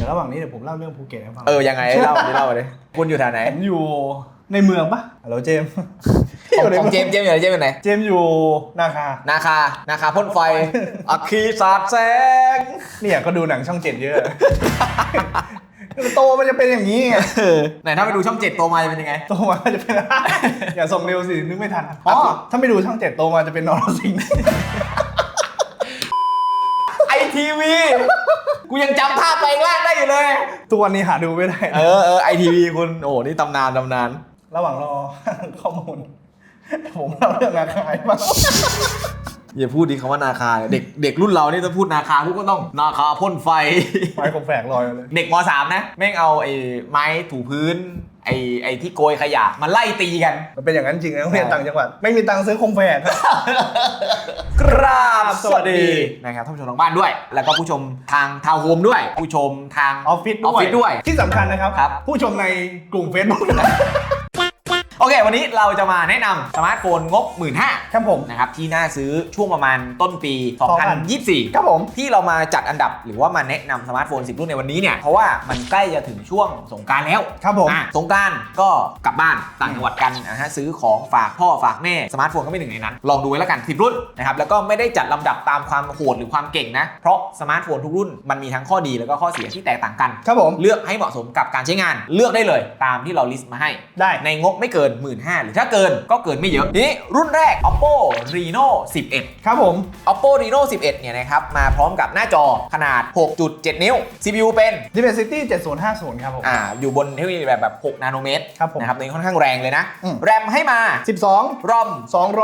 ดี๋ยวระหว่างนี้เดี๋ยวผมเล่าเรื่องภูเก็ตให้ฟัง เออยังไงเล่าดิเล่าดิคุณอยู่แถวไหนผมอยู่ในเมืองปะฮัลโหลเจมส์ของยู่ในของเจมส์เจมส์อยู่ไหนเจมส์อยู่ไหนเจมส์อยู่นาคา นาคา นาคาพ่นไฟอัคคีสาดแสงเนี่ยก็ดูหนังช่องเจ็ดเยอะ โตมันจะเป็นอย่างนี้ไงไหนถ้าไปดูช่องเจ็ดโตมาจะเป็นยังไง โตมาจะเป็น อย่าส่งเร็วสินึกไม่ทัน อ๋อ ถ้าไม่ดูช่องเจ็ดโตมาจะเป็นนอร์สิงห์ไอ ทีวี กูยังจำภาพไปแรกได้อยู่เลย ทุกวันนี้หาดูไม่ได้ เออเออไอทีวีคุณ โอ้นี่ตำนานตำนาน ระหว่างรอ ข้อมูล ผมเล่าเรื่องนาคาให้ฟังอย่าพูดดีคำว่านาคาเด็กเด็กรุ่นเรานี่ถ้าพูดนาคาพวกก็ต้องนาคาพ่นไฟ ไฟคมแฝกลอยมาเลย เด็กมสามนะ แม่งเอาไอ้ไม้ถูพื้น ไอ้ไอ้ที่โกยขยะมาไล่ตีกัน มันเป็นอย่างนั้นจริงนะโรงเรียนต่างจังหวัด ไม่มีตังค์ซื้อคมแฝกครับ กราบสวัสดีนะครับท่านผู้ชมทางบ้านด้วย แล้วก็ผู้ชมทางทาวน์โฮมด้วย ผู้ชมทางออฟฟิศออฟฟิศด้วย ที่สำคัญนะครับ ครับ ผู้ชมในกลุ่ม Facebook นะ โอเค วันนี้เราจะมาแนะนำสมาร์ทโฟนงบ 1 5ื่นครับผมนะครับที่น่าซื้อช่วงประมาณต้นปี 2024 ครับผมที่เรามาจัดอันดับ หรือว่ามาแนะนำสมาร์ทโฟน 10 รุ่นในวันนี้เนี่ยเพราะว่ามันใกล้จะถึงช่วงสงกรารแล้วครับผมอะสงกรารก็กลับบ้านต่างจังหวัดกันนะฮะซื้อของฝากพ่อฝากแม่สมาร์ทโฟนก็เป็นหนึ่งในนั้น ลองดูไว้แล้วกัน 10 รุ่นนะครับแล้วก็ไม่ได้จัดลำดับตามความโหดหรือความเก่งนะเพราะสมาร์ทโฟนทุกรุ่นมันมีทั้งข้อดีแล้วก็ข้อเสียที่แตกต่างกันครับผมเลือกให้เหมาะสมกับการใช้งานเลือกได้เลยตามที่เราลิสต์มาให้ได้ในงบไม่เกิน1 5ื่นหรือถ้าเกินก็เกินไม่เยอะทีนี้รุ่นแรก oppo reno 11 ครับผม oppo reno 11 เนี่ยนะครับมาพร้อมกับหน้าจอขนาด 6.7 นิ้ว CPU เป็น Dimensity 7050 ครับผมอ่าอยู่บนเทคโนโลยีแบบแบบ 6 นาโนเมตรครับผมนะครับตัวนี้ค่อนข้างแรงเลยนะ อืม แรมให้มา 12 ROM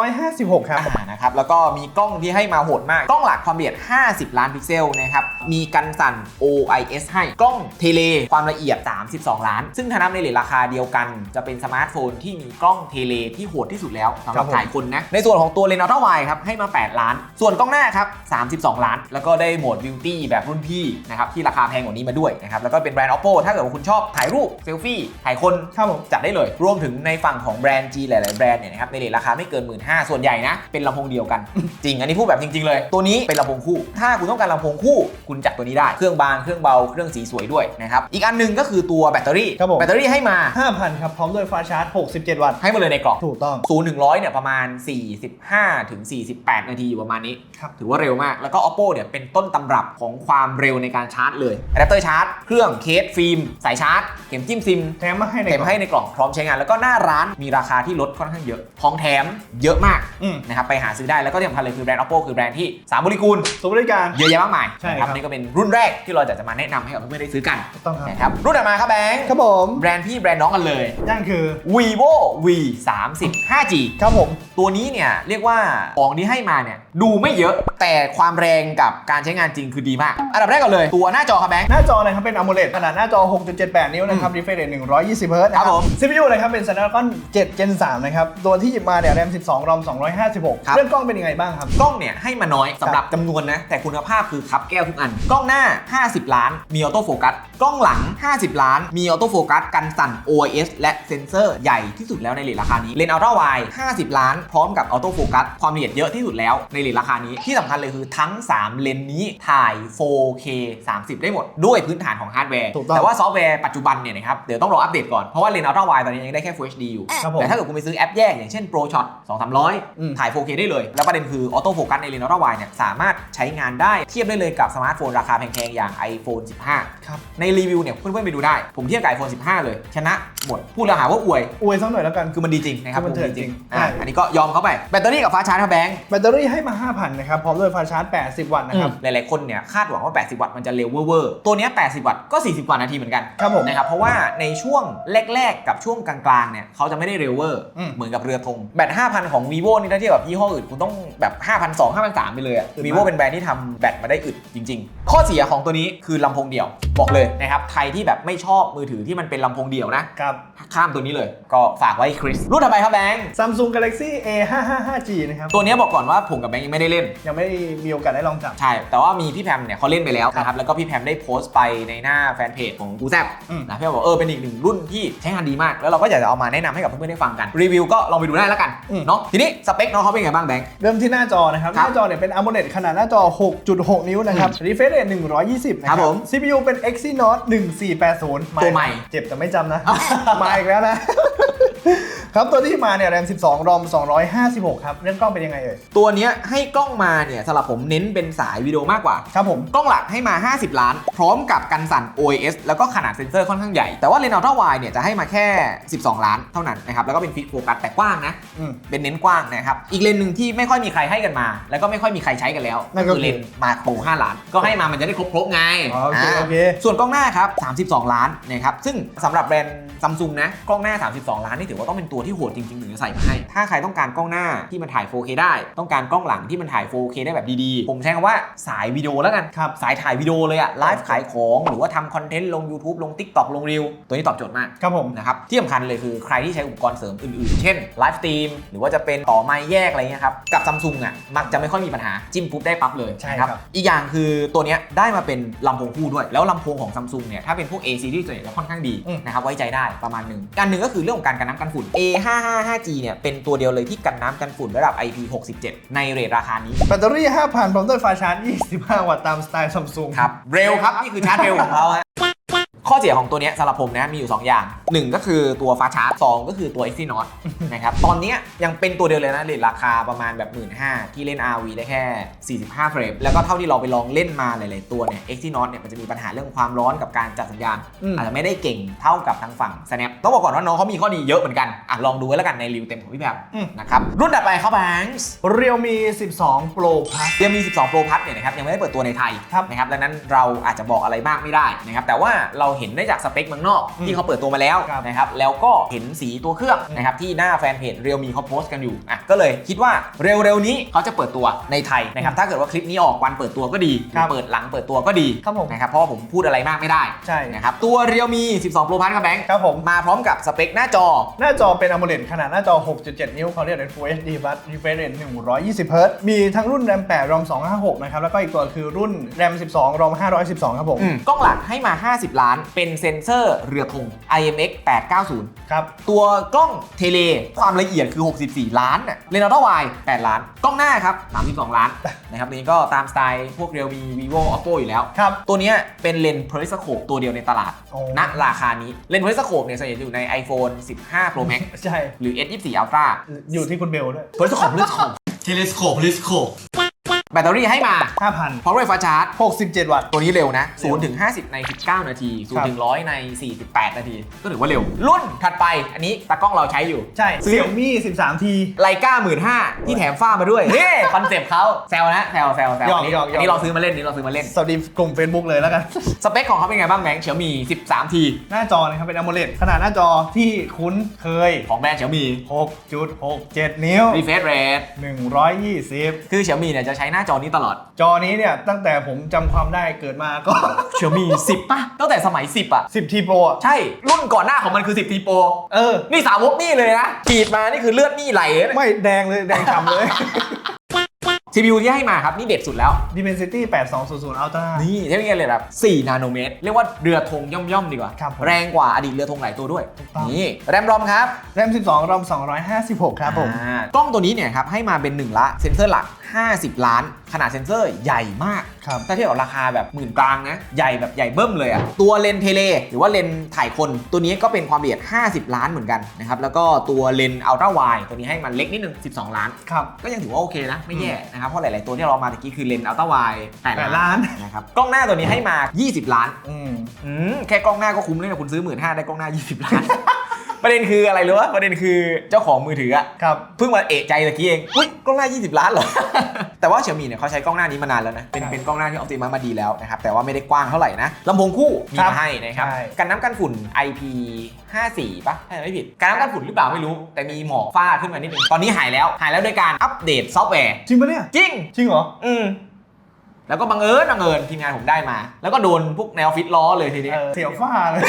256 ครับ อ่านะครับแล้วก็มีกล้องที่ให้มาโหดมาก กล้องหลักความละเอียด 50 ล้านพิกเซลนะครับ มีกันสั่น OIS ให้ กล้องเทเลความละเอียด 32 ล้าน ซึ่งถ้านับในเลทราคาเดียวกัน จะเป็นสมาร์ทโฟนที่มีกล้องเทเลที่โหดที่สุดแล้วสำหครัรับบผมถ่ายคนนะ ในส่วนของตัวเลนส์อัลตร้าไวครับให้มา 8 ล้าน ส่วนกล้องหน้าครับ 32 ล้าน แล้วก็ได้โหมดบิวตี้แบบรุ่นพี่นะครับที่ราคาแพงกว่านี้มาด้วยนะครับแล้วก็เป็นแบรนด์ oppo ถ้าเกิดว่าคุณชอบถ่ายรูปเซลฟี่ถ่ายคนครับผมจัดได้เลย รวมถึงในฝั่งของแบรนด์ G หลาย ๆ แบรนด์เนี่ยนะครับในเรทราคาไม่เกิน 1 5ื่นส่วนใหญ่นะเป็นลำโพงเดียวกัน จริง อันนี้พูดแบบจริง ๆ เลย ตัวนี้เป็นลำโพงคู่ ถ้าคุณต้องการลำโพงคู่คุณจัดตัวนี้ได้เครื่องบางเครื่องเบาเครื่องสีสวยด้วยนะครับอีกอันหนึงก็คือตัวแบตเตอรี่ครับผมแบตเตอรี่ให้มา5,000ครับพร้อมด้วยฟ้าชาร์จ67วัตต์ให้มาเลยในกล่องถูกต้อง0ูนย์ถึงร้อยเนี่ยประมาณ 45ถึง48 นาทีอยู่ประมาณนี้ ครับ ถือว่าเร็วมาก แล้วก็ oppo เนี่ยเป็นต้นตำรับของความเร็วในการชาร์จเลยอะแดปเตอร์ชาร์จ เครื่องเคสฟิล์มสายชาร์จ เข็มจิ้มซิม แถมมาให้ในเต็มให้ในกล่องพร้อมใช้งาน แล้วก็หน้าร้านมีราคาที่ลดค่อนข้างเยอะของแถมเยอะมากอืมนะครับไปหาซื้อได้แล้วก็ที่สำคัญเลยคือแบรนด์ oppo คือแบรนด์ที่3บริกูลสูบริการ เยอะแยะมากมายใช่นะครับนี่ก็เป็นรุ่นแรกที่เราจะจะมาแนะนำให้กับเพื่อนๆได้ซื้อกันถูกต้องครับ นะครับรุ่นต่อมาครับแบงค์ครับผม แบรนด์พี่แบรนด์น้องกันเลย นั่นคือ vivo v 3 0 5g ครับผม ตัวนี้เนี่ยเรียกว่าของที่ให้มาเนี่ยดูไม่เยอะแต่ความแรงกับการใช้งานจริงคือดีมาก อันดับแรกก่อนเลย ตัวหน้าจอครับแบงค์ หน้าจอนะครับเป็น AMOLED ขนาดหน้าจอ 6.78 นิ้วนะครับ refresh rate 120 Hz นะคครัรับบผม CPU นะครับเป็น Snapdragon 7 Gen 3 นะครับ ตัวที่หยิบมาเนี่ย RAM 12 ROM 256ครับเรื่องกล้องเป็นยังไงบ้างครับ กล้องเนี่ยให้มาน้อยสำหรับจำนวนนะ แต่คุณภาพคือคับแก้วทุกอัน กล้องหน้า 50 ล้าน มีออโต้โฟกัส กล้องหลัง 50 ล้าน มีออโต้โฟกัส กันสั่น OIS และเซ็นเซอร์ใหญ่ที่สุดแล้วในเรทราคานี้เลนส์อัลตร้าไวด์50 ล้าน พร้อมกับออโต้โฟกัสความละเอียดเยอะที่สุดแล้วในเรทราคานี้ที่สำคัญเลยคือทั้ง 3 เลนส์นี้ถ่าย 4K 30 ได้หมด ด้วยพื้นฐานของฮาร์ดแวร์ถูกต้องแต่ว่าซอฟต์แวร์ปัจจุบันเนี่ยนะครับเดี๋ยวต้องรออัปเดตก่อนเพราะว่าเลนส์อัลตร้าไวด์ตอนนี้ยังได้แค่ Full HD อยู่ครับผมแต่ถ้าเกิดคุณไปซื้อแอปแยกอย่างเช่น Pro Shot 2 3 0อืม0ถ่าย 4K ได้เลย แล้วประเด็นคือออโต้โฟกัสในเลนส์อัลตร้าไวด์เนี่ยสามารถใช้งานได้เทียบได้เลยกับสมาร์ทโฟนราคาแพงๆอย่าง iPhone 15ครับในรีวิวเนี่ยเพื่อนๆไปดูได้ผมเทียบกับ iPhone 15 เลยชนะ หมด พูดแล้วหาว่าอวย อวยสักหน่อยแล้วกัน คือมันดีจริงนะครับคือมันเถื่อนดีจริงอะใช่ อันนี้ก็ยอมเขาไป แบตเตอรี่กับฟ้าชาร์จครับแบงค์ แบตเตอรี่ให้มา 5,000 นะครับ พร้อมด้วยฟ้าชาร์จ 80 วัตต์นะครับ หลายๆ คนเนี่ยคาดหวังว่า 80 วัตต์มันจะเร็วเวอร์ๆตัวเนี้ย80 วัตต์ก็ 40 กว่านาทีเหมือนกันครับผมนะครับ เพราะว่าในช่วงแรกๆ กับช่วงกลางๆ เนี่ยเขาจะไม่ได้เร็วเวอร์อืม เหมือนกับเรือธงแบต 5,000 ของ vivo นี่ถ้าเทียบกับยี่ห้ออื่นคุณต้องแบบ 5,200 5,300 ไปเลยอะอึดมาก vivo เป็นแบรนด์ที่ทำแบตมาได้อึดจริง ๆ ข้อเสียของตัวนี้คือลำโพงเดี่ยวบอกเลยนะครับใครที่แบบไม่ชอบมือถือที่มันเป็นลำโพงเดี่ยวนะ ครับข้ามตัวนี้เลย ก็ฝากไว้คริสรุ่นถัดไปครับแบงค์ Samsung Galaxy A 5 5 5 G นะครับ ตัวเนี้ยบอกก่อนว่าผมกับแบงค์ยังไม่ได้เล่น ยังไม่ได้มีโอกาสได้ลองจับ ใช่ แต่ว่ามีพี่แพมเนี่ยเขาเล่นไปแล้วนะครับ แล้วก็พี่แพมได้โพสต์ไปในหน้าแฟนเพจของกูแซบอืม นะพี่แพมบอกเออเป็นอีกหนึ่งรุ่นที่ใช้งานดีมาก แล้วเราก็อยากจะเอามาแนะนำให้กับเพื่อนๆได้ฟังกัน รีวิวก็ลองไปดูได้แล้วกันอืม เนาะ ทีนี้สเปคน้องเขาเป็นไงบ้างแบงค์ เริ่มที่หน้าจอนะครับครับหน้าจอเนี่ยเป็น AMOLED ขนาดหน้าจอ 6.6 นิ้วนะครับ refresh rate 120 นะคครัรับบผม CPU เป็น Exynos 1480ตัวใหม่ เจ็บแต่ไม่จำนะมาอีกแล้วนะ ครับตัวที่มาเนี่ย RAM 12 ROM 256 ครับ เรื่องกล้องเป็นยังไงเอ่ย ตัวเนี้ยให้กล้องมาเนี่ยสำหรับผมเน้นเป็นสายวิดีโอมากกว่า ครับผม กล้องหลักให้มา 50 ล้าน พร้อมกับกันสั่น OIS แล้วก็ขนาดเซ็นเซอร์ค่อนข้างใหญ่ แต่ว่าเลนส์อัลตร้าไวเนี่ยจะให้มาแค่ 12 ล้านเท่านั้นนะครับ แล้วก็เป็นฟิกโฟกัสแต่กว้างนะ อืม เป็นเน้นกว้างนะครับ อีกเลนส์หนึ่งที่ไม่ค่อยมีใครให้กันมา แล้วก็ไม่ค่อยมีใครใช้กันแล้วนั่นก็คือเลนส์มาโคร5ล้าน ก็ให้มามันจะได้ครบๆไงอ๋อโอเคอ่าโอเค ส่วนกล้องหน้าครับ 32 ล้านนะครับ ซึ่งสำหรับแบรนด์ซัมซุงนะ กล้องหน้า 32 ล้านนี่ถือว่าต้องเป็นตัวที่โหดจริงๆถึงจะใส่มาให้ ถ้าใครต้องการกล้องหน้าที่มันถ่าย 4K ได้ ต้องการกล้องหลังที่มันถ่าย 4K ได้แบบดีๆ ผมใช้คำว่าสายวิดีโอแล้วกันครับสายถ่ายวิดีโอเลยอะไลฟ์ขายของหรือว่าทำคอนเทนต์ลง YouTube ลง TikTok ลงรีวตัวนี้ตอบโจทย์มากครับผมนะครับที่สำคัญเลยคือใครที่ใช้อุปกรณ์เสริมอื่นๆ เช่นไลฟ์สตรีมหรือว่าจะเป็นต่อไม้แยกอะไรเงี้ยครับกับซัมซุงอะมักจะไม่ค่อยมีปัญหาจิ้มปุ๊บได้ปั๊บเลยใช่นะครับอีกอย่างคือตัวเนี้ยได้มาเป็นลำโพงคู่ด้วย แล้วลำโพงของซัมซุงเนี่ยถ้าเป็นพวก A series ส่วนใหญ่จะค่อนข้างดีอืมนะครับไว้ใจได้ประมาณหนึ่งการหนึ่งก็คือเรื่องของการกันน้ำกันฝุ่น A555G เนี่ยเป็นตัวเดียวเลยที่กันน้ำกันฝุ่นระดับ IP67 ในเรทราคานี้ แบตเตอรี่ 5,000 พร้อมด้วยไฟาชาร์จ 25 วัตต์ตามสไตล์ซัมซุงครับ เร็วครับ นี่คือชาร์จเร็วของเขาฮะ ข้อเสียของตัวเนี้ยสำหรับผมนะมีอยู่ 2 อย่าง 1 ก็คือตัวฟ้าชาร์จ2ก็คือตัว Exynos นะครับตอนเนี้ยยังเป็นตัวเดียวเลยนะเรทราคาประมาณแบบ 1 5ื่นที่เล่น RV ได้แค่ 45เฟรมแล้วก็เท่าที่เราไปลองเล่นมาหลาย ๆ ตัวเนี่ย Exynos เนี่ยมันจะมีปัญหาเรื่องความร้อนกับการจัดสัญญาณอืมอาจจะไม่ได้เก่งเท่ากับทางฝั่ง Snap ต้องบอกก่อนว่าน้องเขามีข้อดีเยอะเหมือนกันอะลองดูไว้แล้วกันในรีวิวเต็มของพี่แพมอืมนะครับรุ่นถัดไปครับแบงค์ Realme 12 Pro Plus เรียมี 12 Pro Plus เนี่ยนะครับยังไม่ได้เปิดตัวในไทยครับนะครับดังนั้นเราอาจจะบอกอะไรมากไม่ได้นะครับแต่ว่าเราเห็นได้จากสเปคเมืองนอกอืมที่เขาเปิดตัวมาแล้วครับนะครับแล้วก็เห็นสีตัวเครื่องอืมนะครับที่หน้าแฟนเพจเรียวมีเขาโพสต์กันอยู่อะก็เลยคิดว่าเร็วๆนี้เขาจะเปิดตัวในไทยนะครับถ้าเกิดว่าคลิปนี้ออกวันเปิดตัวก็ดีหครัรือบเปิดหลังเปิดตัวก็ดีครับผมนะครับเพราะว่าผมพูดอะไรมากไม่ได้ใช่นะครับตัวเรียวมี 12 Pro Plus ครับแบงค์ครับผมมาพร้อมกับสเปคหน้าจอ หน้าจอเป็น AMOLED ขนาดหน้าจอ 6.7 นิ้วเขาเรียกเป็น Full HD Plus refresh rate 120 Hz มีทั้งรุ่น RAM 8 ROM 256 นะครับแล้วก็อีกตัวคือรุ่น RAM 12 ROM 512 ครับผมอืมกล้องหลักให้มา 50 ล้านเป็นเซ็นเซอร์เรือธง IMX 890 ครับ ตัวกล้องเทเลความละเอียดคือ 64 ล้านน่ะเลนส์อัลตร้าไว8ล้าน กล้องหน้าครับ 32 ล้านนะครับนี่ก็ตามสไตล์พวกเรียวมี vivo oppo อยู่แล้ว ครับ ตัวเนี้ยเป็นเลนส์ periscope ตัวเดียวในตลาดโอ้ณราคานี้เลนส์ periscope เนี่ยส่วนใหญ่จะอยู่ใน iPhone 15 Pro Max ใช่หรือ S24 Ultra อยู่ที่คุณเบลด้วย periscope periscope เทเลสโคปเทเลสโคป แบตเตอรี่ให้มา 5,000 พร้อมด้วยฟ้าชาร์จ 67 วัตต์ ตัวนี้เร็วนะเร็ว0ถึง 50 ใน 19 นาทีครับ0ถึง 100 ใน 48 นาที ก็ถือว่าเร็ว รุ่นถัดไป อันนี้ตากล้องเราใช้อยู่ ใช่ซื้อ Xiaomi 13T ไลกาหมื่นห้าที่แถมฝ้ามาด้วยเฮ้คอนเซปต์เขาแซวนะ แซวแซวแซวหยอกอันนี้หยอกหยอก อันนี้เราซื้อมาเล่นอันนี้เราซื้อมาเล่น สวัสดีกลุ่ม Facebook เลยแล้วกัน สเปคของเขาเป็นไงบ้างแบงค์เฉียวมี 13 ที หน้าจอนะครับเป็น AMOLED ขนาดหน้าจอที่คุ้นเคย ของแบรนด์เฉียวมี6.67 นิ้ว refresh rate 120 คือเฉียวมีเนี่ยจะใช้หน้าจอนี้ตลอดจอนี้เนี่ยตั้งแต่ผมจำความได้เกิดมาก็เฉียวมี10ป่ะตั้งแต่สมัย 10 อะ 10 T Pro อะใช่รุ่นก่อนหน้าของมันคือ 10 ทีโปรเออ นี่สาวกนี่เลยนะขีดมานี่คือเลือดนี่ไหลเลยนะ ไม่แดงเลยแดงฉ่ำเลย CPU ที่ให้มาครับ นี่เด็ดสุดแล้ว Dimensity 8200 Ultra นี่เทคโนโลยีเลยแบบ4นาโนเมตร เรียกว่าเรือธงย่อมๆดีกว่า ครับผมแรงกว่าอดีตเรือธงหลายตัวด้วย ถูกต้อง นี่ แรมรอมครับ RAM 12 ROM 256 ครับผม อ่ากล้องตัวนี้เนี่ยครับให้มาเป็น1ละเซ็นเซอร์หลัก50 ล้าน ขนาดเซ็นเซอร์ใหญ่มาก ครับ ถ้าเทียบกับราคาแบบหมื่นกลางนะ ใหญ่แบบใหญ่เบิ้มเลยอะตัวเลนส์เทเล หรือว่าเลนส์ถ่ายคนตัวนี้ก็เป็นความละเอียด 50 ล้านเหมือนกันนะครับ แล้วก็ตัวเลนส์อัลตร้าไวตัวนี้ให้มันเล็กนิดนึง 12 ล้าน ครับ ก็ยังถือว่าโอเคนะ ไม่แย่นะครับ เพราะหลาย ๆ ตัวที่เรามาตะกี้คือเลนส์อัลตร้าไวแปด8ล้านนะครับ กล้องหน้าตัวนี้ให้มา 20 ล้านอืมอืม แค่กล้องหน้าก็คุ้มเลยนะคุณซื้อหมื่นห้าได้กล้องหน้า 20 ล้าน ประเด็นคืออะไรรู้วะประเด็นคือเจ้าของมือถืออะครับเพิ่งมาเอะใจตะกี้เองอุ้ยกล้องหน้า 20 ล้านเหรอ แต่ว่าเฉียวมีเนี่ยเขาใช้กล้องหน้านี้มานานแล้วนะเป็นครับเป็นกล้องหน้าที่ออ t ติมัมาดีแล้วนะครับแต่ว่าไม่ได้กว้างเท่าไหร่นะลำโพงคู่มีครับมาให้นะครับใช่ กันน้ำกันฝุ่น IP 54ปะถ้าจำไม่ผิดกันน้ำกันฝุ่นหรือเปล่าไม่รู้ แต่มีหมอกฝ้าขึ้นมานิดนึงตอนนี้หายแล้วหายแล้วโดยการอัปเดตซอฟต์แวร์จริงปะเนี่ย จริง จริงเหรอ อืม แล้วก็บังเอิญบังเอิญทีมงานผมได้มา แล้วก็โดนพวกแนวฟิตล้อเลยทีนี้เออเสียวฟ้าเลย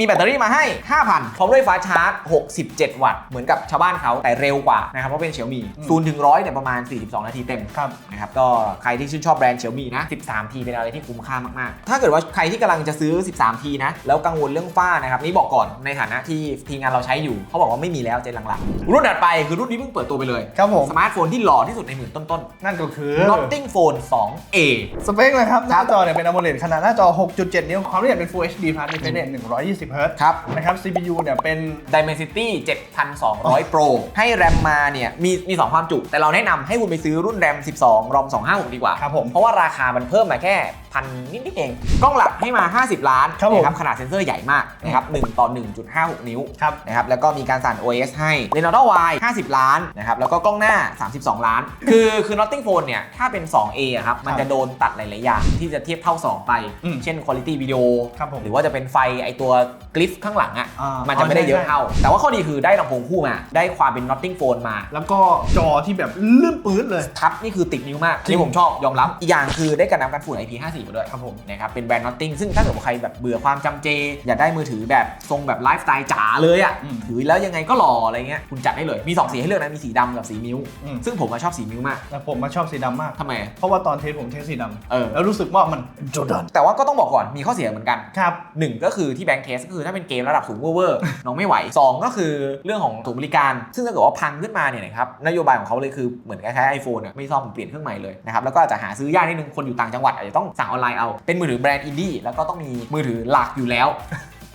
มีแบตเตอรี่มาให้ 5,000 พร้อมด้วยฟ้าชาร์จ 67 วัตต์ เหมือนกับชาวบ้านเขาแต่เร็วกว่านะครับ เพราะเป็นเฉียวมีอืมศูนย์ถึงร้อยเนี่ยประมาณ 42 นาทีเต็มครับนะครับ ก็ใครที่ชื่นชอบแบรนด์เฉียวมีนะ 13 ทีเป็นอะไรที่คุ้มค่ามาก ๆ ถ้าเกิดว่าใครที่กำลังจะซื้อ 13 ทีนะ แล้วกังวลเรื่องฝ้านะครับ นี่บอกก่อนในฐานะที่ทีมงานเราใช้อยู่ เขาบอกว่าไม่มีแล้วเจนหลังๆ รุ่นถัดไปคือรุ่นนี้เพิ่งเปิดตัวไปเลย ครับผม สมาร์ทโฟนที่หล่อที่สุดในหมื่นต้นนั่นก็คือๆ Notting Phone 2A สเปคเลยครับหน้าจอเนี่ยเป็น AMOLED ขนาดหน้าจอ 6.7 นิ้วความละเอียดเป็น Full HD Plus Refresh Rate 120 Hz ครับนะครับ CPU เนี่ยเป็น Dimensity 7200 Pro ให้แรมมาเนี่ยมีมี2ความจุ แต่เราแนะนำให้คุณไปซื้อรุ่นแรม 12 รอม 256 ดีกว่า ครับผม เพราะว่าราคามันเพิ่มมาแค่ พันนิดๆเอง กล้องหลักให้มา 50 ล้านครับผมนะขนาดเซ็นเซอร์ใหญ่มากนะครับ1ต่อ 1.56 นิ้วครับนะครับแล้วก็มีการสั่น OS ให้ l e n o v o Y 50 ล้านนะครับแล้วก็กล้องหน้า 32 ล้าน คือคือ Notting Phone เนี่ยถ้าเป็น 2A อะครับมันจะโดนตัดหลายๆอย่างที่จะเทียบเท่า 2 ไปอืมเช่น Quality Video ครับผมหรือว่าจะเป็นไฟไอตัวกลิฟข้างหลังอะอ่ามัมันจะไม่ได้เยอะใช่เท่า แต่ว่าข้อดีคือได้ลำโพงคู่มา ได้ความเป็น Notting Phone มา แล้วก็จอที่แบบลื่นปื๊ดเลยทับนี่คือติดนิ้วมากจริงที่ผมชอบยอมรับอีกอย่างคือได้การนำการฝุ่น IP54 มาด้วยครับผมนะครับเป็นแบรนด์ Notting ซึ่งถ้าเกิดว่าใครแบบเบื่อความจำเจ อยากได้มือถือแบบทรงแบบไลฟ์สไตล์จ๋าเลยอะอืมถือแล้วยังไงก็หล่ออะไรเงี้ยคุณจัดได้เลยมี2สีให้เลือกนะมีสีดำกับสีมิ้ว อืม ซึ่งผมมาชอบสีมิ้วมากแต่ผมมาชอบสีดำมาก ทำไมเพราะว่าตอนเทสผมเทสสีดเออำแล้วรู้สึกว่ามันโจดันแต่ว่าก็ต้องบอกก่อนมีข้อเสียเหมือนกัน ครับ หนึ่งก็คือที่แบงค์เทสก็คือถ้าเป็นเกมระดับสูงเวอร์ๆ น้องไม่ไหว 2 ก็คือเรื่องของศูนย์บริการ ซึ่งถ้าเกิดว่าพังขึ้นมาเนี่ยนะครับนโยบายของเขาเลยคือเหมือนคล้ายๆไอโฟนอะไม่ซ่อมเปลี่ยนเครื่องใหม่เลยนะครับแล้วก็อาจจะหาซื้อยากนิดนึงคนอยู่ต่างจังหวัดอาจจะต้องสั่งอออนไลน์เอา เป็นมือถือแบรนด์อินดี้แล้วก็ต้องมีมือถือหลักอยู่แล้ว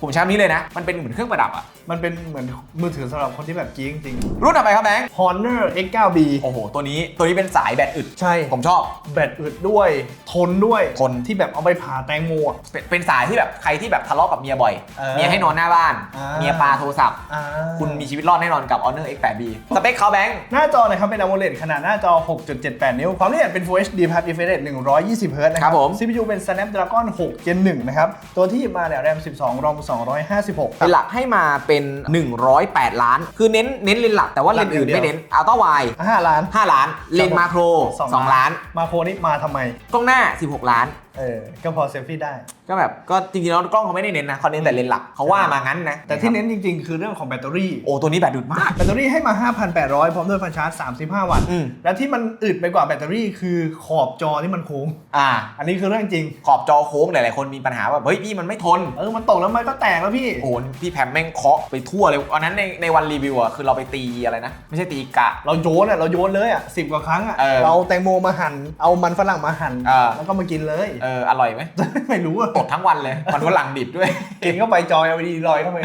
ผมใช้อันนี้เลยนะ มันเป็นเหมือนเครื่องประดับอะ มันเป็นเหมือนมือถือสำหรับคนที่แบบจี๊งจริงรุ่นต่อไปครับแบงค์ ๆ Honor X9B โอ้โห ตัวนี้ ตัวนี้เป็นสายแบตอึด ใช่ ผมชอบ แบตอึดด้วย ทนด้วยทน ที่แบบเอาไปผ่าแตงโมอะ เป็นเป็นสายที่แบบใครที่แบบทะเลาะกับเมียบ่อย เออเมียให้นอนหน้าบ้าน อ่า เมียปาโทรศัพท์ อ่าคุณมีชีวิตรอดแน่นอนกับ Honor X8B สเปคเขาแบงค์ หน้าจอนะครับเป็น AMOLED ขนาดหน้าจอ 6.78 นิ้ว ความละเอียดเป็น Full HD Plus Refresh Rate 120 Hz นะคครัรับบผม CPU เป็น Snapdragon 6 Gen 1 นะครับ ตัวที่มาเนี่ย RAM 12 ROM 256เป็นหลักให้มาเป็น 108 ล้าน คือเน้นเน้นเลนส์หลักแต่ว่าเลนส์อื่นไม่เน้นอัลต้าไว5ล้าน 5ล้าน เลนส์มาโคร 2 ล้าน มาโครนี่มาทำไม กล้องหน้า 16 ล้านเออก็พอเซลฟี่ได้ ก็แบบก็จริงๆแล้วกล้องเขาไม่ได้เน้นนะเขาเน้นแต่เลนส์หลักเขาว่ามางั้นนะแต่ที่เน้นจริงๆ คือเรื่องของแบตเตอรี่ โอ้ตัวนี้แบตดุดมาก แบตเตอรี่ให้มา 5,800 พร้อมด้วยฟันชาร์จ 35 วัตต์ อืม และที่มันอึดไปกว่าแบตเตอรี่คือขอบจอที่มันโค้ง อ่า อันนี้คือเรื่องจริง ขอบจอโค้งหลายๆคนมีปัญหาว่าเฮ้ยพี่มันไม่ทน เออ มันตกแล้วมันก็แตกแล้วพี่ โอ้โหพี่แพมแม่งเคาะไปทั่วเลยอันนั้นในในวันรีวิวอะคือเราไปตีอะไรนะ ไม่ใช่ตีกะ เราโยนอะ เราโยนเลยอะสิบกว่าครั้งอะ เออเราแตงโมมาหั่น เอามันฝรั่งมาหั่น เออ แล้วก็มากินเลยเอออร่อยไหม ไม่รู้อะตดทั้งวันเลยมันฝรั่งดิบด้วย กินเข้าไปจอ LED ลอยเข้าไป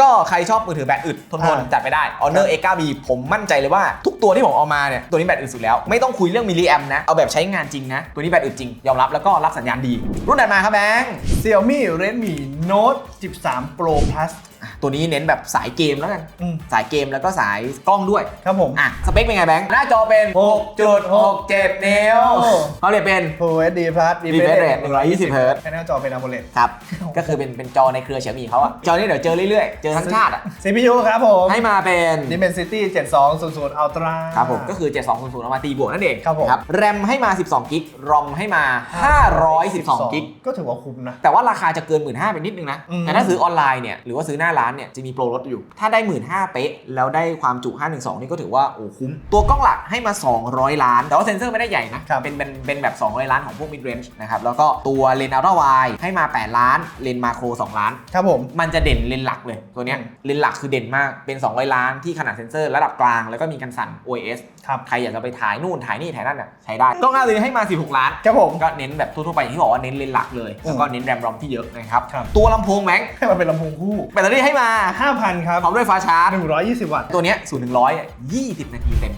ก็ใครชอบมือถือแบตอึดทนทนอ่าจัดไปได้ Honor X9B ผมมั่นใจเลยว่าทุกตัวที่ผมเอามาเนี่ย ตัวนี้แบตอึดสุดแล้ว ไม่ต้องคุยเรื่องมิลลิแอมนะ เอาแบบใช้งานจริงนะ ตัวนี้แบตอึดจริง ยอมรับแล้วก็รับสัญญาณดี รุ่นถัดมาครับแบงค์ Xiaomi Redmi Note 13 Pro Plus อะ ตัวนี้เน้นแบบสายเกมแล้วกัน อืม สายเกมแล้วก็สายกล้องด้วย ครับผม อะ สเปคเป็นไงแบงค์ หน้าจอเป็น 6.67 นิ้วโอ้ เขาเรียกเป็น Full HD Plus Refresh rate 120 Hz แค่หน้าจอเป็น AMOLED ครับ ก็คือเป็นเป็นจอในเครือเฉียมี่เขาอะจอนี้เดี๋ยวเจอเรื่อยๆ เจอทั้งชาติอะ CPU ครับผม ให้มาเป็น Dimensity 7200 Ultra ครับผม ก็คือ 7200เอามาตีบวกนั่นเองครับผม แรมให้มา 12 กิกรอมให้มา 512 กิก ก็ถือว่าคุ้มนะ แต่ว่าราคาจะเกิน 1 5ื่นไปนิดนึงนะ อืม แต่ถ้าซื้อออนไลน์เนี่ย หรือว่าซื้อหน้าร้านเนี่ยจะมีโปรลดอยู่ ถ้าได้ 1 5ื่นเป๊ะ แล้วได้ความจุ 512 นี่ก็ถือว่าโอ้คุ้ม ตัวกล้องหลักให้มา 200 ล้าน แต่ว่าเซ็นเซอร์ไม่ได้ใหญ่นะครับเป็นเป็นเป็นแบบ 200 ล้านของพวก mid range นะครับ แล้วก็ตัวเลนส์อัลตร้าไวให้มา 8 ล้าน เลนส์มาโคร 2 ล้าน ครับผม มันจะเด่นเลนส์หลักเลย ตัวเนี้ยอืมเลนส์หลักคือเด่นมาก เป็น 200 ล้านที่ขนาดเซ็นเซอร์ระดับกลาง แล้วก็มีกันสั่น OIS ครับ ใครอยากจะไปถ่ายนู่นถ่ายนี่ถ่ายนั่นน่ะใช้ได้ กล้องหน้าตัวนี้ให้มา 16 ล้าน ครับผม ก็เน้นแบบทั่วๆไปอย่างที่บอกว่าเน้นเลนส์หลักเลย แล้วก็อืมเน้นแรมรอมที่เยอะนะครับครับตัวลำโพงแม็กให้มันเป็นลำโพงคู่แบตเตอรี่ให้มา 5,000 ครับพร้อมด้วยฟ้าชาร์จ120 วัตต์ ตัวเนี้ย0ูนย์ถึงร้อยยี่สิบนาทีเต็ม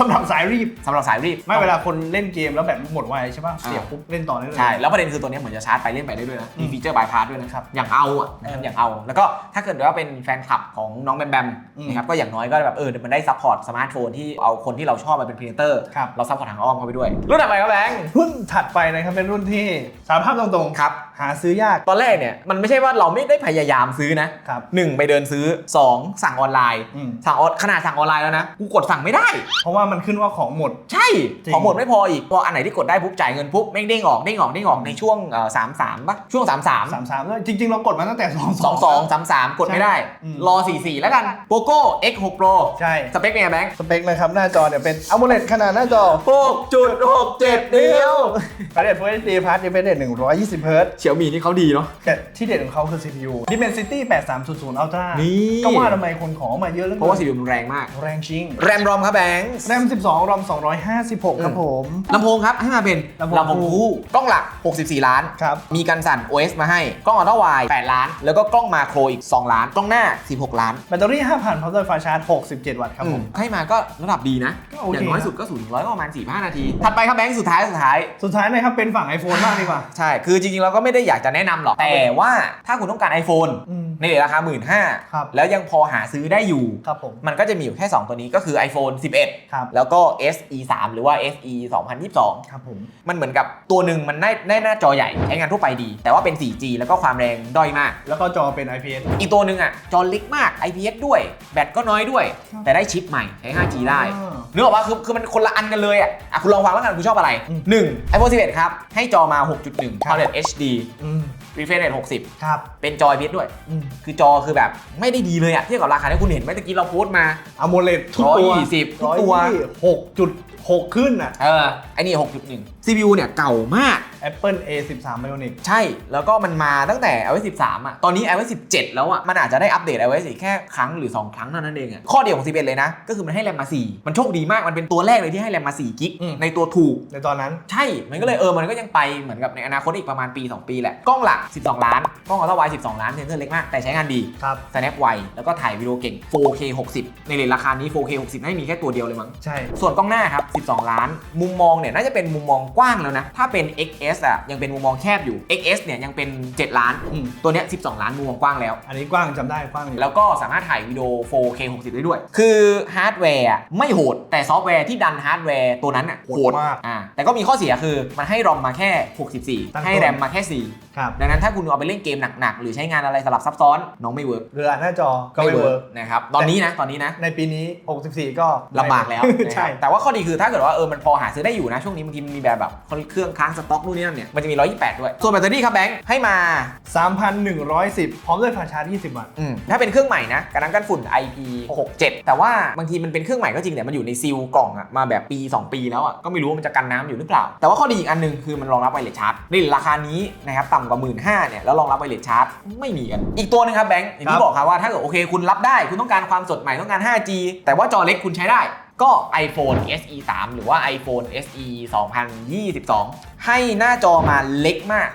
สำหรับสายรีบสำหรับสายรีบไม่เวลาคนเล่นเกมแล้วแบบหมดไวใช่ป่ะอ่าเสียบปุ๊บเล่นต่อได้เลย ใช่ แล้วประเด็นคือตัวเนี้ยเหมือนจะชาร์จไปเล่นไปได้ด้วยนะ มีอืมฟีเจอร์บายพาสด้วยนะครับอย่างเอาอะนะครับเอออย่างเอา แล้วก็ถ้าเกิดว่าเป็นแฟนคลับของน้องแบมแบมอืมนะครับก็อย่างน้อยก็แบบเออมันได้ซัพพอร์ตสมาร์ทโฟนที่เอาคนที่เราชอบมาเป็นพรีเซนเตอร์ครับเราซัพพอร์ตทางอ้อมเข้าไปด้วย รุ่นต่อไปครับแบงค์รุ่นถัดไปนะครับเป็นรุ่นที่สารภาพตรงครับๆหาซื้อยากตอนแรกเนี่ยมันไม่ใช่ว่าเราไม่ได้พยายามซื้อนะครับหนึ่งไปเดินซื้อ 2 สั่งออนไลน์อืมสั่งออนขนาดสั่งออนไลน์แล้วนะกูกดสั่งไม่ได้ เพราะว่ามันขึ้นว่าของหมด ใช่ จริง ของหมดไม่พออีก พออันไหนที่กดได้ปุ๊บจ่ายเงินปุ๊บแม่งเด้งออกเด้งออกเด้งออกในช่วงสามสามป่ะช่วงสามสามสามสามจริง ๆ เรากดมาตั้งแต่สอง สองสองสามสามกดไม่ได้ อืม รอสี่สี่แล้วกันโปโก้ X6 Pro ใช่ สเปคเป็นไงแบงค์สเปคนะครับหน้าจอเดี๋ยวเป็น AMOLED ขนาดหน้าจอหกจุดหกเจ็ดเดียวประเด็น Full HD Plus Refresh Rate 120 Hz เฉียวมีนี่เขาดีเนาะ แต่ที่เด็ดของเขาคือ CPU Dimensity 8300 Ultra นี่ ก็ว่าทำไมคนขอมาเยอะเหลือเพราะว่าสีเกินมันแรงมาก แรงจริง แรมรอมครับแบงค์แรม12รอม256 ครับผม ลำโพงครับ ให้มาเป็นลำโพงลำโพงคู่กล้องหลัก 64 ล้าน ครับ มีกันสั่น OS มาให้ กล้องอัลตร้าไวด์8ล้าน แล้วก็กล้องมาโครอีก 2 ล้าน กล้องหน้า 16 ล้าน แบตเตอรี่ 5,000พร้อมด้วยไฟชาร์จ 67 วัตต์ครับผม ให้มาก็ระดับดีนะ ก็โอเค อย่างน้อยสุดก็สูงร้อยก็ประมาณ 4-5 นาที ถัดไปครับแบงค์สุดท้ายสุดท้าย สุดท้ายนะครับ เป็นฝั่ง iPhone มากดีกว่า ใช่ คือจริงๆ เราก็ไม่ได้อยากจะแนะนำหรอก แต่ว่าถ้าคุณต้องการ iPhone อืม ในเรทราคา 1 5ื่นครับ แล้วยังพอหาซื้อได้อยู่ ครับผม มันก็จะมีอยู่แค่ 2 ตัวนี้ก็คือ iPhone 11 ครับแล้วก็ SE 3 หรือว่า SE 2022 ครับผม มันเหมือนกับตัวหนึ่งมันได้ได้หน้าจอใหญ่ ใช้งานทั่วไปดี แต่ว่าเป็น 4G แล้วก็ความแรงด้อยมาก แล้วก็จอเป็น IPS อีกตัวหนึ่งอะ จอเล็กมาก IPS ด้วย แบตก็น้อยด้วย ครับแต่ได้ชิปใหม่ ใช้ 5G ได้อ่านึกออกว่าคือคือมันคนละอันกันเลยอะอะคุณลองฟังแล้วกันคุณชอบอะไร อืม1 iPhone 11 ครับ ให้จอมา 6.1 ครับ QLED HD อืม refresh rate ครับ60 เป็นจอ IPS ด้วย อืมคือจอคือแบบไม่ได้ดีเลยอะเทียบกับราคาที่คุณเห็นเมื่อกี้เราโพสต์มา AMOLED ทุกตัว120ทุกตัว 6.6ขึ้นอะ เออไอ้นี่ 6.1 CPU เนี่ยเก่ามาก Apple A13 Bionic ใช่ แล้วก็มันมาตั้งแต่ iOS 13 อะ ตอนนี้ iOS 17 แล้วอะ มันอาจจะได้อัปเดต iOS อีกแค่ครั้งหรือ 2 ครั้งเท่านั้นเองอะ ข้อเดียวของ 11 เลยนะ ก็คือมันให้แรมมา 4 มันโชคดีมาก มันเป็นตัวแรกเลยที่ให้แรมมา 4 กิก อืม ในตัวถูก ในตอนนั้น ใช่ มันก็เลยเออ มันก็ยังไปเหมือนกับในอนาคตอีกประมาณปี 2 ปีแหละ กล้องหลัก 12 ล้าน กล้องอัลตร้าไวด์12 ล้านเซนเซอร์เล็กมาก แต่ใช้งานดี ครับ snap ไว แล้วก็ถ่ายวิดีโอเก่ง 4K 60 ในเรทราคานี้ 4K 60ให้มีแค่ตัวเดียวเลยมั้ง ใช่ ส่วนกล้องหน้าครับ12 ล้าน มุมมองเนี่ยน่าจะเป็นมุมมองกว้างแล้วนะ ถ้าเป็น XS อะยังเป็นมุมมองแคบอยู่ XS เนี่ยยังเป็น 7 ล้าน อืม ตัวเนี้ย12 ล้านมุมมองกว้างแล้ว อันนี้กว้างจำได้กว้างอยู่แล้วก็สามารถถ่ายวิดีโอ 4K 60 ได้ด้วย คือฮาร์ดแวร์อะไม่โหด แต่ซอฟต์แวร์ที่ดันฮาร์ดแวร์ตัวนั้นอะโหดมาก อ่าแต่ก็มีข้อเสียคือมันให้รอมมาแค่ ตั้งต้น64 ให้แรมมาแค่ครับ4ดังนั้นถ้าคุณเอาไปเล่นเกมหนักๆ หรือใช้งานอะไรสลับซับซ้อนน้องไม่เวิร์กเรืออ่านหน้าจอก็ไม่เวิร์กนะครับตอนนี้นะตอนนี้นะในปีนี้ 64 ก็ลำบากแล้วนะครับใช่แต่ว่าข้อดีคือถ้าเกิดว่าเออมันพอหาซื้อได้อยู่นะช่วงนี้บางทีมันมีแบบแบบเครื่องค้างสต็อกนู่นนี่นั่นเนี่ยมันจะมี 128 ด้วยส่วนแบตเตอรี่ครับแบงค์ให้มา 3,110 พร้อมด้วยไฟชาร์จ20 วัตต์อืมถ้าเป็นเครื่องใหม่นะกันน้ำกันฝุ่น IP67 แต่ว่าบางทีมันเป็นเครื่องใหม่ก็จริงแต่มันอยู่ในซีลกล่องอะมาแบบปี 2 ปีแล้วอะก็ไม่รู้ว่ามันจะกันน้ำอยู่หรือเปล่า แต่ว่าข้อดีอีกอันหนึงคือมันรองรับไวเลสชาร์จในราคานี้นะครับต่ำกว่า 1 5ื่นเนี่ยแล้วรองรับไวเลสชาร์จไม่มีกัน อีกตัวหนึงครับแบงค์อย่างครัที่บบอกครับว่าถ้าเกิดโอเคคุณรับได้ คุณต้องการความสดใหม่ต้องการ 5G แต่ว่าจอเล็กคุณใช้ได้ก็ iPhone SE 3 หรือว่า iPhone SE 2022 ให้หน้าจอมาเล็กมาก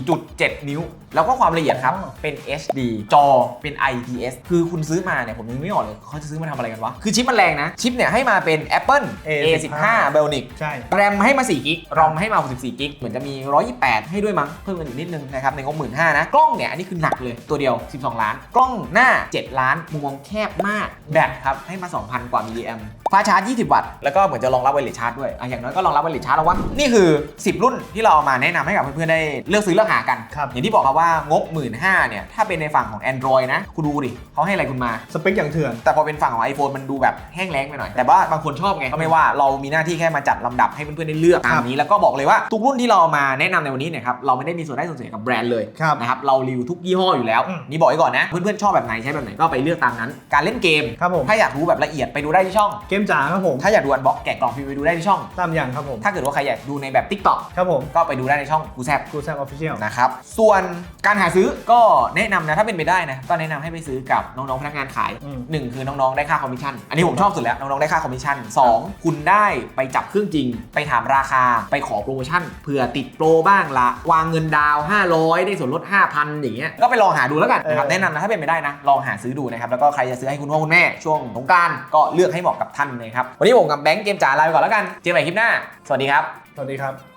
4.7 นิ้ว แล้วก็ความละเอียดครับอ๋อเป็น HD จอเป็น IPS คือคุณซื้อมาเนี่ย ผมยังไม่ออกเลย เขาจะซื้อมาทำอะไรกันวะ คือชิปมันแรงนะ ชิปเนี่ยให้มาเป็น Apple A15 A15 Bionic ใช่ แรมให้มา4กิกรอมให้มา64กิกเหมือนจะมี 128 ให้ด้วยมั้ง เพิ่มกันอีกนิดนึงนะครับ ในงบ15,000นะ กล้องเนี่ย อันนี้คือหนักเลยตัวเดียว 12 ล้าน กล้องหน้า 7 ล้านมุมมองแคบมาก แบตครับ ให้มา 2,000 กว่ามิลลิแอมฟ้าชาร์จ 20 วัตต์ แล้วก็เหมือนจะรองรับไวเลสชาร์จด้วยอะอย่างน้อยก็รองรับไวเลสชาร์จแล้ววะนี่คือ 10รุ่นที่เราเอามาแนะนำให้กับเพื่อนๆได้เลือกซื้อเลือกหากัน ครับ อย่างที่บอกครับว่างบ 15,000เนี่ยถ้าเป็นในฝั่งของ Android นะ คุณดูดิเขาให้อะไรคุณมา สเปคอย่างเถื่อน แต่พอเป็นฝั่งของ iPhone มันดูแบบแห้งแล้งไปหน่อย แต่ว่าบางคนชอบไงก็ไม่ว่าเรามีหน้าที่แค่มาจัดลำดับให้เพื่อนๆได้เลือกตามนี้แล้วก็บอกเลยว่าทุกรุ่นที่เราเอามาแนะนำในวันนี้เนี่ยครับเราไม่ได้มีส่วนได้ส่วนเสียกับแบรนด์เลย ครับ นะครับเรารีวิวทุกยี่ห้ออยู่แล้ว อืม นี่บอกไว้ก่อนนะ เพื่อนๆชอบแบบไหนใช้แบบไหนก็ไปเลือกตามนั้น การเล่นเกม ครับผม ถ้าอยากรู้แบบละเอียดไปดูได้ที่ช่อง เกมจ๋าครับผมถ้าอยากดูอันบ็อกแกะกล่องฟรีไปดูได้ที่ช่อง ตามอย่างครับผม ถ้าเกิดว่าใครอยากดูในแบบ TikTok ครับผมก็ไปดูได้ในช่องกูแซบกูแซมออฟฟิเชียลนะครับ ส่วนการหาซื้อก็แนะนำนะถ้าเป็นไปได้นะก็แนะนำให้ไปซื้อกับน้องๆพนักงานขายอืม หนึ่งคือน้องๆได้ค่าคอมมิชชั่นอันนี้ผมชอบสุดแล้วน้องๆได้ค่าคอมมิชชั่นสองคุณได้ไปจับเครื่องจริง ไปถามราคาไปขอโปรโมชั่นเผื่อติดโปรบ้างละวางเงินดาวน์500 ได้ส่วนลด 5,000 อย่างเงี้ยก็ไปลองหาดูแล้วกันนะครับเออ แนะนำนะถ้าเป็นไปได้นะลองหาซื้อดูนะครับแล้วก็ใครจะซื้อให้คุณพ่อคุณแม่ช่วงสงกรารก็เลือกให้เหมาะกับท่านเลยครับวันนี้ผมกับแบงค์เกมจ๋าลาไปก่อนแล้วกันเจอกันใหม่คลิปหน้าสวัสดีครับ สวัสดีครับ